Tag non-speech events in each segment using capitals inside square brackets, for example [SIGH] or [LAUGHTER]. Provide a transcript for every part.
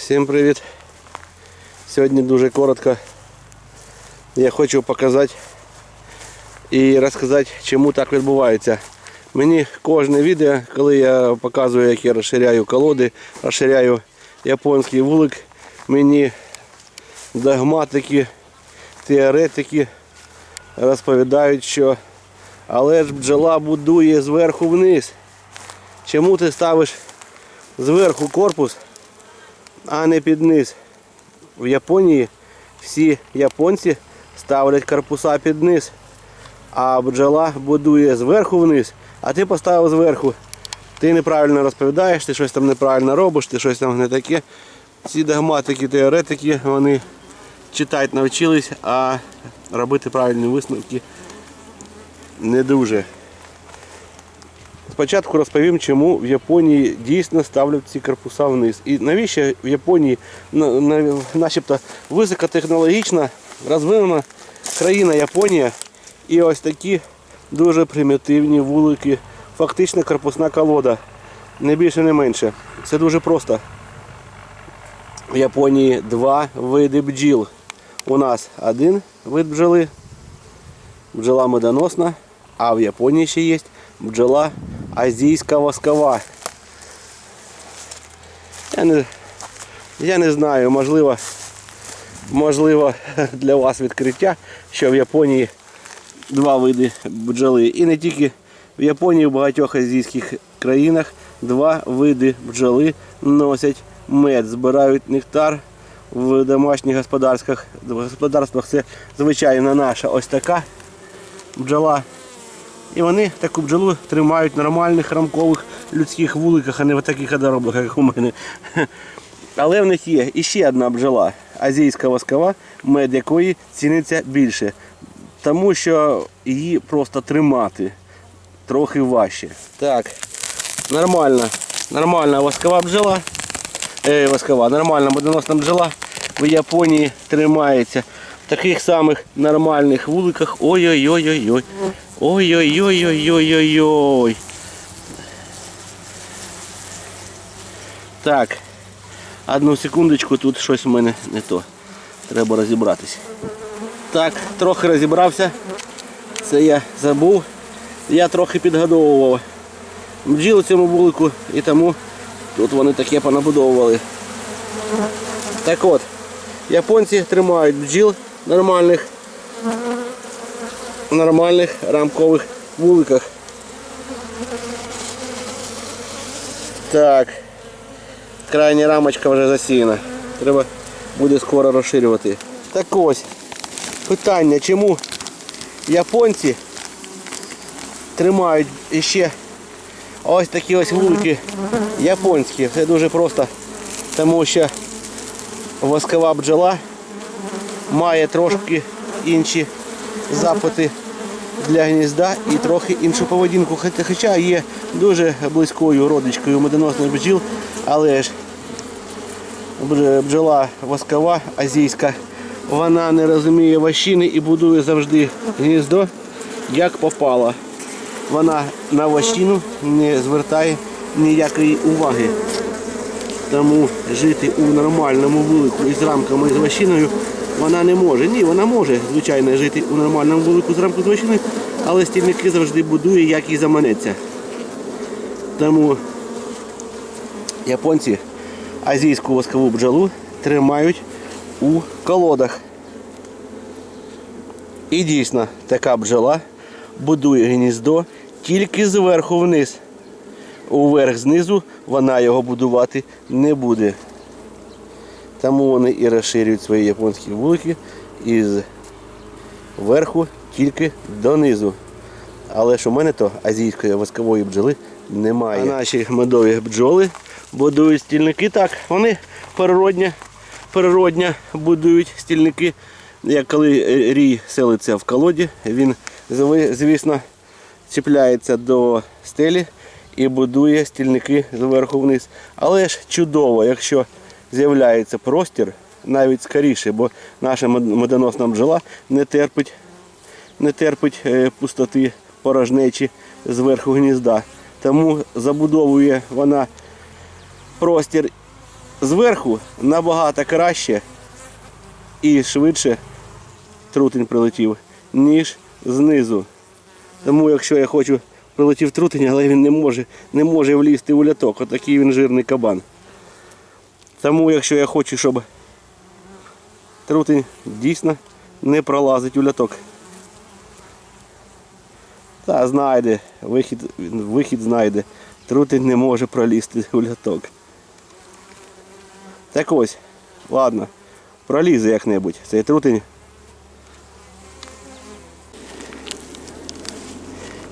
Всім привіт! Сьогодні дуже коротко я хочу показати і розказати, чому так відбувається. Мені кожне відео, коли я показую, як я розширяю колоди, розширяю японський вулик, мені догматики, теоретики розповідають, що але ж бджола будує зверху вниз. Чому ти ставиш зверху корпус, а не під низ? В Японії всі японці ставлять корпуса під низ, а бджола будує зверху вниз, а ти поставив зверху. Ти неправильно розповідаєш, ти щось там неправильно робиш, ти щось там не таке. Ці догматики, теоретики, вони читати навчились, а робити правильні висновки не дуже. Спочатку розповім, чому в Японії дійсно ставлять ці корпуса вниз. І навіщо в Японії на- на- начебто високотехнологічна, розвинена країна Японія і ось такі дуже примітивні вулики, фактично корпусна колода. Не більше, не менше. Це дуже просто. В Японії два види бджіл. У нас один вид бджоли, бджола медоносна, а в Японії ще є бджола азійська воскова. Я не, я не знаю, можливо, можливо [LAUGHS] для вас відкриття, що в Японії два види бджоли. І не тільки в Японії, в багатьох азійських країнах два види бджоли носять мед, збирають нектар в домашніх господарствах. В господарствах це звичайно наша ось така бджола. І вони таку бджолу тримають в нормальних рамкових людських вуликах, а не в таких одоробах, як у мене. [LAUGHS] Але в них є іще одна бджола, азійська воскова, мед якої ціниться більше. Тому що її просто тримати трохи важче. Так, нормальна, нормальна воскова бджола. Е, воскова, нормальна медоносна бджола в Японії тримається в таких самих нормальних вуликах. Ой-ой-ой-ой-ой. Ой-ой-ой-ой-ой-ой-ой. Так. Одну секундочку, тут щось в мене не то. Треба розібратися. Так, трохи розібрався. Це я забув. Я трохи підгодовував бджіл цьому вулику і тому тут вони таке понабудовували. Так от, японці тримають бджіл нормальних нормальних рамкових вуликах. Так. Крайня рамочка вже засіяна. Треба буде скоро розширювати. Так ось. Питання, чому японці тримають іще ось такі ось вулики японські. Це дуже просто, тому що воскова бджола має трошки інші запити для гнізда і трохи іншу поведінку. Хоча- є дуже близькою родичкою медоносних бджіл, але ж бджола воскова азійська, вона не розуміє вощини і будує завжди гніздо як попало. Вона на вощину не звертає ніякої уваги. Тому жити у нормальному вулику із рамками і з вощиною вона не може. Ні, вона може, звичайно, жити у нормальному вулику з рамкою з але стільники завжди будує, як і заманеться. Тому японці азійську воскову бджолу тримають у колодах. І дійсно, така бджола будує гніздо тільки зверху вниз. Уверх знизу вона його будувати не буде. Тому вони і розширюють свої японські вулики із верху тільки донизу. Але ж у мене то азійської воскової бджоли немає. А наші медові бджоли будують стільники так. Вони природня, природня будують стільники. Як коли рій селиться в колоді, він звісно чіпляється до стелі і будує стільники зверху вниз. Але ж чудово, якщо з'являється простір, навіть скоріше, бо наша медоносна бджола не терпить, не терпить е, пустоти порожнечі зверху гнізда. Тому забудовує вона простір зверху набагато краще і швидше трутень прилетів, ніж знизу. Тому якщо я хочу прилетів трутень, але він не може, не може влізти у ляток. Отакий він жирний кабан. Тому якщо я хочу, щоб трутень дійсно не пролазить у ляток. Та знайде, вихід, вихід знайде. Трутень не може пролізти у ляток. Так ось, ладно, пролізе як-небудь цей трутень.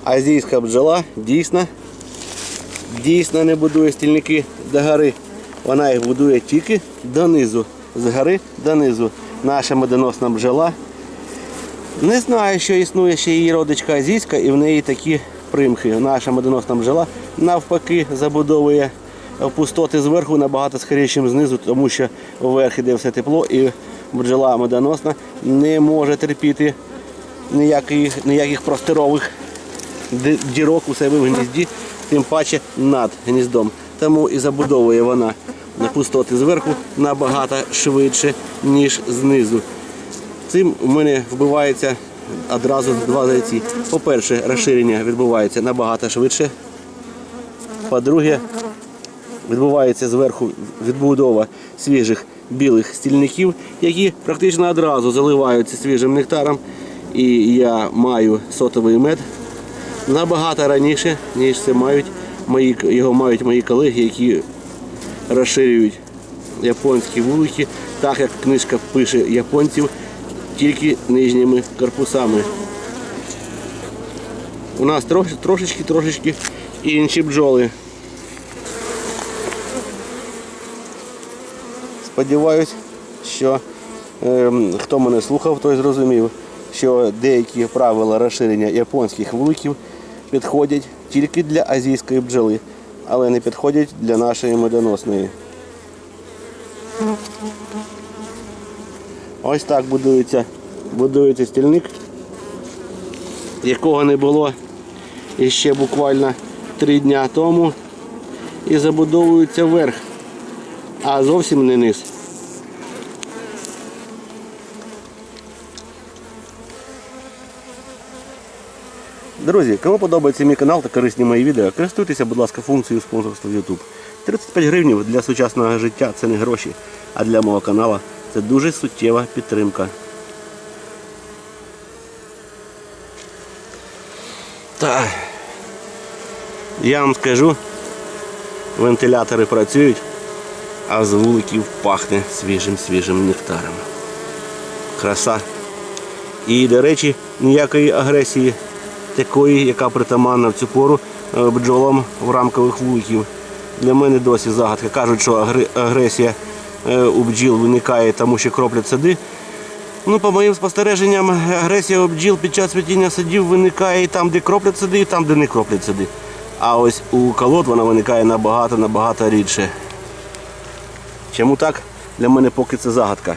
Азійська бджола дійсно, дійсно не будує стільники до гори. Вона їх будує тільки донизу. З гори донизу. Наша медоносна бджола. Не знаю, що існує ще її родичка азійська і в неї такі примхи. Наша медоносна бджола навпаки забудовує пустоти зверху набагато скоріше, знизу, тому що вверх іде все тепло і бджола медоносна не може терпіти ніяких, ніяких простирових дірок у себе в гнізді, тим паче над гніздом. Тому і забудовує вона на пустоти зверху набагато швидше, ніж знизу. Цим у мене вбивається одразу два зайці. По-перше, розширення відбувається набагато швидше. По-друге, відбувається зверху відбудова свіжих білих стільників, які практично одразу заливаються свіжим нектаром. І я маю сотовий мед набагато раніше, ніж це мають мої, його мають мої колеги, які розширюють японські вулики, так як книжка пише японців, тільки нижніми корпусами. У нас трошечки, трошечки інші бджоли. Сподіваюсь, що ем, хто мене слухав, той зрозумів, що деякі правила розширення японських вуликів підходять тільки для азійської бджоли, але не підходять для нашої медоносної. Ось так будується, будується стільник, якого не було іще буквально три дня тому. І забудовується вверх, а зовсім не низ. Друзі, кому подобається мій канал та корисні мої відео, користуйтеся, будь ласка, функцією спонсорства в YouTube. 35 гривень для сучасного життя це не гроші, а для мого каналу це дуже суттєва підтримка. Так. Я вам скажу, вентилятори працюють, а з вуликів пахне свіжим свіжим нектаром. Краса. І, до речі, ніякої агресії такої, яка притаманна в цю пору е, бджолам в рамкових вуликів. Для мене досі загадка. Кажуть, що агресія е, у бджіл виникає, тому що кроплять сади. Ну, по моїм спостереженням, агресія у бджіл під час цвітіння садів виникає і там, де кроплять сади, і там, де не кроплять сади. А ось у колод вона виникає набагато-набагато рідше. Чому так? Для мене поки це загадка.